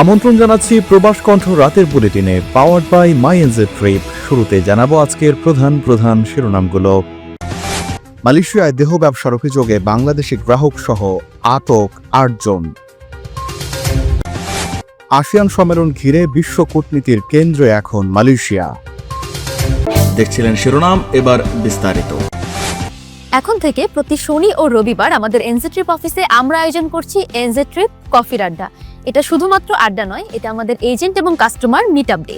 আমন্ত্রণ জানাচ্ছি প্রবাস কণ্ঠ রাতের বুলেটিনে powered by my NJ trip শুরুতে জানাব আজকের প্রধান প্রধান শিরোনামগুলো। মালয়েশিয়ায় দেহ ব্যবসার অভিযোগে বাংলাদেশি গ্রাহক সহ আটক আটজন। আসিয়ান সম্মেলন ঘিরে বিশ্ব কূটনীতির কেন্দ্রে এখন মালয়েশিয়া। দেখছিলেন শিরোনাম এবার বিস্তারিত। এখন থেকে প্রতি শনি ও রবিবার আমাদের এনজে ট্রিপ অফিসে আমরা আয়োজন করছি এনজে ট্রিপ কফির আড্ডা। এটা শুধুমাত্র আড্ডা নয়, এটা আমাদের এজেন্ট এবং কাস্টমার মিট আপ ডে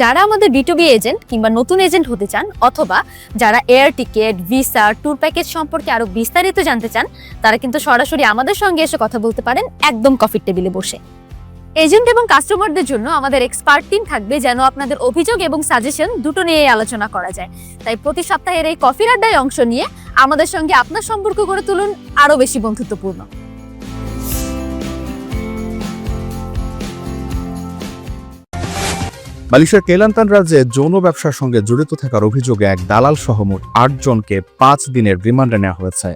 যারা আমাদের বিটুবি এজেন্ট কিংবা নতুন এজেন্ট হতে চান, অথবা যারা air ticket visa tour package সম্পর্কে আরও বিস্তারিত জানতে চান, তারা কিন্তু সরাসরি আমাদের সঙ্গে এসে কথা বলতে পারেন একদম কফির টেবিলে বসে। এজেন্ট এবং কাস্টমারদের জন্য আমাদের এক্সপার্ট টিম থাকবে যেন আপনাদের অভিযোগ এবং সাজেশন দুটো নিয়ে আলোচনা করা যায়। তাই প্রতি সপ্তাহের এই কফির আড্ডায় অংশ নিয়ে আমাদের সঙ্গে আপনার সম্পর্ক গড়ে তুলুন আরও বেশি বন্ধুত্বপূর্ণ। মালয়েশিয়ার কেলান্তান রাজ্যে যৌন ব্যবসার সঙ্গে জড়িত থাকার অভিযোগে এক দালাল সহ মোট আটজনকে পাঁচ দিনের রিমান্ডে নেওয়া হয়েছে।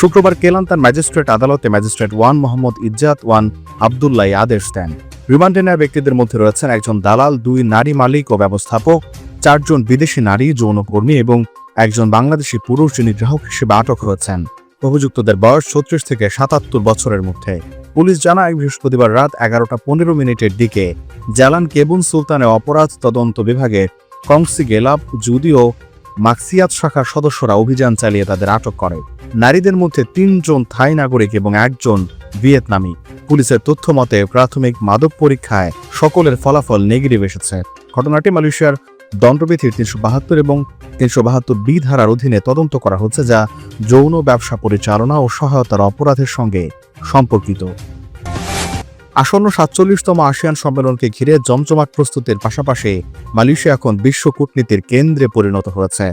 শুক্রবার কেলান্তান ম্যাজিস্ট্রেট আদালতে magistrate Wan Mohammad Izzat Wan Abdullah আদেশ দেন। রিমান্ডে নেওয়া ব্যক্তিদের মধ্যে রয়েছেন একজন দালাল, দুই নারী মালিক ও ব্যবস্থাপক, চারজন বিদেশি নারী, যৌনকর্মী এবং একজন বাংলাদেশি পুরুষ যিনি গ্রাহক হিসেবে আটক হয়েছেন অভিযুক্তদের বয়স ছত্রিশ থেকে সাতাত্তর বছরের মধ্যে। পুলিশ জানায় বৃহস্পতিবার রাত এগারোটা পনেরো মিনিটের দিকে জালান কেবুন সুলতানের অপরাধ তদন্ত বিভাগের কংসি গেলাপ, যদিও মাক্সিয়াত শাখার সদস্যরা অভিযান চালিয়ে তাদের আটক করে। নারীদের মধ্যে তিনজন থাই নাগরিক এবং একজন ভিয়েতনামি। পুলিশের তথ্য মতে প্রাথমিক মাদক পরীক্ষায় সকলের ফলাফল নেগেটিভ এসেছে। ঘটনাটি মালয়েশিয়ার দণ্ডবিধির তিনশো বাহাত্তর এবং তিনশো বাহাত্তর বি ধারার অধীনে তদন্ত করা হচ্ছে যা যৌন ব্যবসা পরিচালনা ও সহায়তার অপরাধের সঙ্গে সম্পর্কিত। আসন্ন সাতচল্লিশতম আসিয়ান সম্মেলনকে ঘিরে জমজমাট প্রস্তুতির পাশাপাশি মালয়েশিয়া এখন বিশ্ব কূটনীতির কেন্দ্রে পরিণত হয়েছে।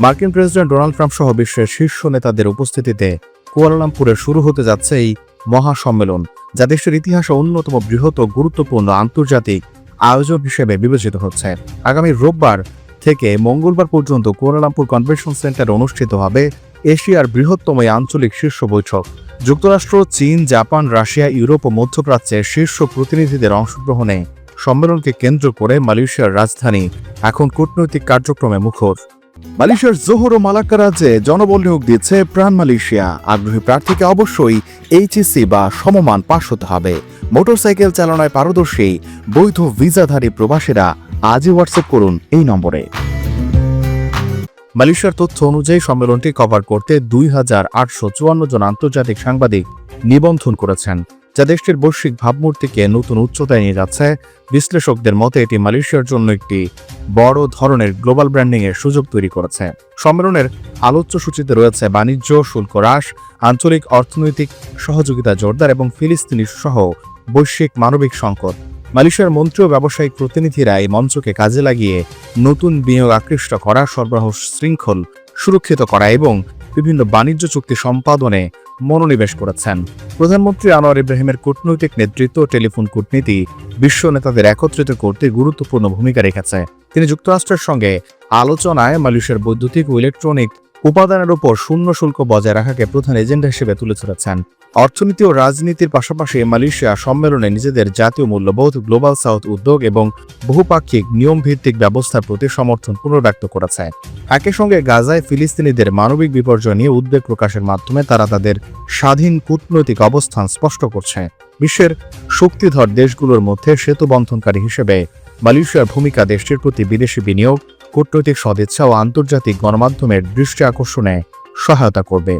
মার্কিন প্রেসিডেন্ট ডোনাল্ড ট্রাম্প সহ বিশ্বের শীর্ষ নেতাদের উপস্থিতিতে কুয়ালালামপুরে শুরু হতে যাচ্ছে এই মহা সম্মেলন যা দেশের ইতিহাসে অন্যতম বৃহৎ ও গুরুত্বপূর্ণ আন্তর্জাতিক আয়োজন হিসেবে বিবেচিত হচ্ছে। আগামী রোববার থেকে মঙ্গলবার পর্যন্ত কুয়ালালামপুর কনভেনশন সেন্টারে অনুষ্ঠিত হবে এশিয়ার বৃহত্তম আঞ্চলিক শীর্ষ বৈঠক। যুক্তরাষ্ট্র, চীন, জাপান, রাশিয়া, ইউরোপ ও মধ্যপ্রাচ্যের শীর্ষ প্রতিনিধিদের অংশগ্রহণে সম্মেলনকে কেন্দ্র করে মালয়েশিয়ার রাজধানী এখন কূটনৈতিক কার্যক্রমে মুখর। মালয়েশিয়ার জোহর ও মালাক্কা রাজ্যে জনবল নিয়োগ দিচ্ছে প্রাণ মালয়েশিয়া। আগ্রহী প্রার্থীকে অবশ্যই এইচএসসি বা সমমান পাশ হতে হবে। মোটরসাইকেল চালনায় পারদর্শী, বৈধ ভিসাধারী প্রবাসীরা আজই হোয়াটসঅ্যাপ করুন এই নম্বরে। মালয়েশিয়ার তথ্য অনুযায়ী সম্মেলনটি কভার করতে দুই হাজার আটশো চুয়ান্ন জন আন্তর্জাতিক সাংবাদিক নিবন্ধন করেছেন। যা দেশটির বৈশ্বিক ভাবমূর্তিকে নতুন উচ্চতায় নিয়ে যাচ্ছে। বিশ্লেষকদের মতে, এটি মালয়েশিয়ার জন্য একটি বড় ধরনের গ্লোবাল ব্র্যান্ডিং এর সুযোগ তৈরি করেছে। সম্মেলনের আলোচ্য সূচিতে রয়েছে বাণিজ্য, শুল্ক হ্রাস, আঞ্চলিক অর্থনৈতিক সহযোগিতা জোরদার এবং ফিলিস্তিনি সহ বৈশ্বিক মানবিক সংকট। মালয়েশিয়ার মন্ত্রী ও ব্যবসায়িক প্রতিনিধিরা এই মঞ্চকে কাজে লাগিয়ে নতুন বিনিয়োগ আকৃষ্ট করা, সরবরাহ শৃঙ্খল সুরক্ষিত করা এবং বিভিন্ন বাণিজ্য চুক্তি সম্পাদনে মনোনিবেশ করেছেন। প্রধানমন্ত্রী আনোয়ার ইব্রাহিমের কূটনৈতিক নেতৃত্ব টেলিফোন কূটনীতি বিশ্ব নেতাদের একত্রিত করতে গুরুত্বপূর্ণ ভূমিকা রেখেছে। তিনি যুক্তরাষ্ট্রের সঙ্গে আলোচনায় মালয়েশিয়ার বৈদ্যুতিক ও ইলেকট্রনিক উপাদানের উপর শূন্য শুল্ক বজায় রাখাকে প্রধান এজেন্ডা হিসেবে তুলে ধরেছেন। অর্থনীতি ও রাজনীতির পাশাপাশি মালয়েশিয়া সম্মেলনে নিজেদের জাতীয় মূল্যবোধ, গ্লোবাল সাউথ উদ্যোগ এবং বহুপাক্ষিক নিয়ম ভিত্তিক ব্যবস্থার প্রতি সমর্থন পুনর্ব্যক্ত করেছে। একই সঙ্গে গাজায় ফিলিস্তিনিদের মানবিক বিপর্যয় নিয়ে উদ্বেগ প্রকাশের মাধ্যমে তারা তাদের স্বাধীন কূটনৈতিক অবস্থান স্পষ্ট করছে। বিশ্বের শক্তিধর দেশগুলোর মধ্যে সেতু বন্ধনকারী হিসেবে মালয়েশিয়ার ভূমিকা দেশটির প্রতি বিদেশি বিনিয়োগ কূটনৈতিক সদিচ্ছা ও আন্তর্জাতিক গণমাধ্যমের দৃষ্টি আকর্ষণে সহায়তা করবে।